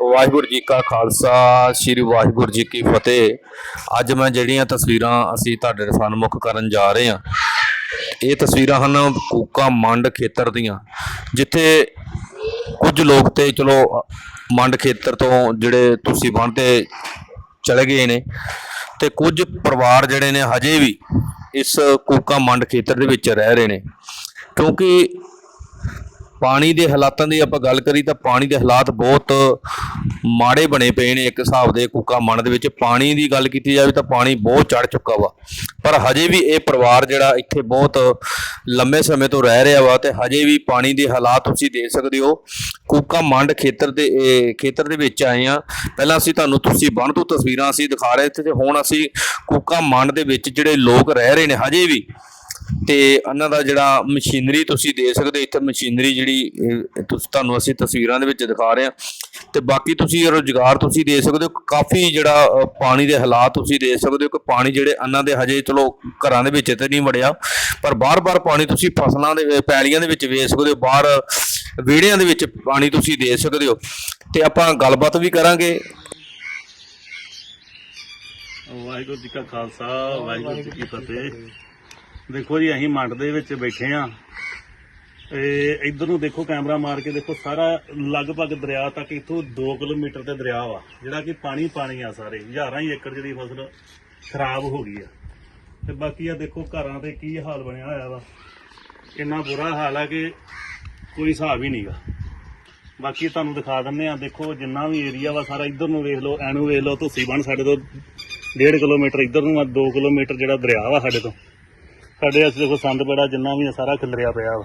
ਵਾਹਿਗੁਰੂ ਜੀ ਕਾ ਖਾਲਸਾ, ਸ੍ਰੀ ਵਾਹਿਗੁਰੂ ਜੀ ਕੀ ਫਤਿਹ। ਅੱਜ ਮੈਂ ਜਿਹੜੀਆਂ ਤਸਵੀਰਾਂ ਅਸੀਂ ਤੁਹਾਡੇ ਸਨਮੁਖ ਕਰਨ ਜਾ ਰਹੇ ਹਾਂ, ਇਹ ਤਸਵੀਰਾਂ ਹਨ ਕੂਕਾ ਮੰਡ ਖੇਤਰ ਦੀਆਂ, ਜਿੱਥੇ ਕੁਝ ਲੋਕ ਤੇ ਚਲੋ ਮੰਡ ਖੇਤਰ ਤੋਂ ਜਿਹੜੇ ਤੁਸੀਂ ਬੰਨ ਚਲੇ ਗਏ ਨੇ ਤੇ ਕੁਝ ਪਰਿਵਾਰ ਜਿਹੜੇ ਨੇ ਹਜੇ ਵੀ ਇਸ ਕੂਕਾ ਮੰਡ ਖੇਤਰ ਦੇ ਵਿੱਚ ਰਹਿ ਰਹੇ ਨੇ, ਕਿਉਂਕਿ ਪਾਣੀ ਦੇ ਹਾਲਾਤਾਂ ਦੀ ਆਪਾਂ ਗੱਲ ਕਰੀ ਤਾਂ ਪਾਣੀ ਦੇ ਹਾਲਾਤ ਬਹੁਤ ਮਾੜੇ ਬਣੇ ਪਏ ਨੇ ਇੱਕ ਹਿਸਾਬ ਦੇ ਕੁੱਕਾ ਮਣ ਦੇ ਵਿੱਚ। ਪਾਣੀ ਦੀ ਗੱਲ ਕੀਤੀ ਜਾਵੇ ਤਾਂ ਪਾਣੀ ਬਹੁਤ ਚੜ ਚੁੱਕਾ ਵਾ। ਪਰ ਹਜੇ ਵੀ ਇਹ ਪਰਿਵਾਰ ਜਿਹੜਾ ਇੱਥੇ ਬਹੁਤ ਲੰਮੇ ਸਮੇਂ ਤੋਂ ਰਹਿ ਰਿਹਾ ਵਾ ਤੇ ਹਜੇ ਵੀ ਪਾਣੀ ਦੇ ਹਾਲਾਤ ਤੁਸੀਂ ਦੇਖ ਸਕਦੇ ਹੋ। ਕੁੱਕਾ ਮੰਡ ਖੇਤਰ ਦੇ ਖੇਤਰ ਦੇ ਵਿੱਚ ਆਏ ਆ ਪਹਿਲਾਂ ਅਸੀਂ ਤੁਹਾਨੂੰ ਤੁਸੀਂ ਬਣ ਤੋਂ ਤਸਵੀਰਾਂ ਅਸੀਂ ਦਿਖਾ ਰਹੇ ਸੀ ਤੇ ਹੁਣ ਅਸੀਂ ਕੁੱਕਾ ਮੰਡ ਦੇ ਵਿੱਚ ਜਿਹੜੇ ਲੋਕ ਰਹਿ ਰਹੇ ਨੇ ਹਜੇ ਵੀ। ਤੇ ਇਹਨਾਂ ਦਾ ਜਿਹੜਾ ਮਸ਼ੀਨਰੀ ਤੁਸੀਂ ਦੇ ਸਕਦੇ ਹੋ ਇੱਥੇ ਮਸ਼ੀਨਰੀ ਜਿਹੜੀ ਤੁਸੀਂ ਤੁਹਾਨੂੰ ਅਸੀਂ ਤਸਵੀਰਾਂ ਦੇ ਵਿੱਚ ਦਿਖਾ ਰਹੇ ਹਾਂ। ਤੇ ਬਾਕੀ ਤੁਸੀਂ ਰੋਜ਼ਗਾਰ ਤੁਸੀਂ ਦੇ ਸਕਦੇ ਹੋ ਕਾਫੀ ਜਿਹੜਾ ਪਾਣੀ ਦੇ ਹਾਲਾਤ ਤੁਸੀਂ ਦੇ ਸਕਦੇ ਹੋ ਕਿ ਪਾਣੀ ਜਿਹੜੇ ਇਹਨਾਂ ਦੇ ਹਜੇ ਚਲੋ ਘਰਾਂ ਦੇ ਵਿੱਚ ਤੇ ਨਹੀਂ ਵੜਿਆ ਪਰ ਬਾਰ-ਬਾਰ ਪਾਣੀ ਤੁਸੀਂ ਫਸਲਾਂ ਦੇ ਵਿੱਚ, ਪੈਲੀਆਂ ਦੇ ਵਿੱਚ ਵੇਚ ਸਕਦੇ ਹੋ ਬਾਹਰ ਵਿਹੜਿਆਂ ਦੇ ਵਿੱਚ ਪਾਣੀ ਤੁਸੀਂ ਦੇ ਸਕਦੇ ਹੋ। ਤੇ ਆਪਾਂ ਗੱਲਬਾਤ ਵੀ ਕਰਾਂਗੇ। ਵਾਹਿਗੁਰੂ ਜੀ ਕਾ ਖਾਲਸਾ ਵਾਹਿਗੁਰੂ ਜੀ ਕੀ ਫਤਿਹ। ਦੇਖੋ ਜੀ, ਅਸੀਂ ਮੰਡ ਦੇ ਵਿੱਚ ਬੈਠੇ ਆ ਇਹ ਇਧਰ ਨੂੰ ਦੇਖੋ ਕੈਮਰਾ ਮਾਰ ਕੇ ਦੇਖੋ, ਸਾਰਾ ਲਗਭਗ ਦਰਿਆ ਤੱਕ ਇਥੋਂ 2 ਕਿਲੋਮੀਟਰ ਤੇ ਦਰਿਆ ਵਾ, ਜਿਹੜਾ ਕਿ ਪਾਣੀ ਪਾਣੀ ਆ ਸਾਰੇ। ਹਜ਼ਾਰਾਂ ਹੀ ਏਕੜ ਜਿਹੜੀ ਫਸਲ ਖਰਾਬ ਹੋ ਗਈ ਆ। ਤੇ ਬਾਕੀ ਆ ਦੇਖੋ ਘਰਾਂ ਤੇ ਕੀ ਹਾਲ ਬਣਿਆ ਹੋਇਆ ਵਾ। ਇੰਨਾ ਬੁਰਾ ਹਾਲ ਆ ਕਿ ਕੋਈ ਹਿਸਾਬ ਹੀ ਨਹੀਂਗਾ। ਬਾਕੀ ਤੁਹਾਨੂੰ ਦਿਖਾ ਦਿੰਨੇ ਆ ਦੇਖੋ ਜਿੰਨਾ ਵੀ ਏਰੀਆ ਵਾ ਸਾਰਾ, ਇੱਧਰ ਨੂੰ ਵੇਖ ਲਓ ਐਨੂੰ ਵੇਖ ਲਓ, ਤੁਸੀਂ ਬਣ ਸਾਡੇ ਤੋਂ 1.5 ਕਿਲੋਮੀਟਰ, ਇੱਧਰ ਨੂੰ ਆ 2 ਕਿਲੋਮੀਟਰ ਜਿਹੜਾ ਦਰਿਆ ਵਾ ਸਾਡੇ ਤੋਂ। ਸਾਡੇ ਅਸੀਂ ਦੇਖੋ ਸੰਦ ਬੜਾ ਜਿੰਨਾ ਵੀ ਸਾਰਾ ਖਿਲਰਿਆ ਪਿਆ ਵਾ।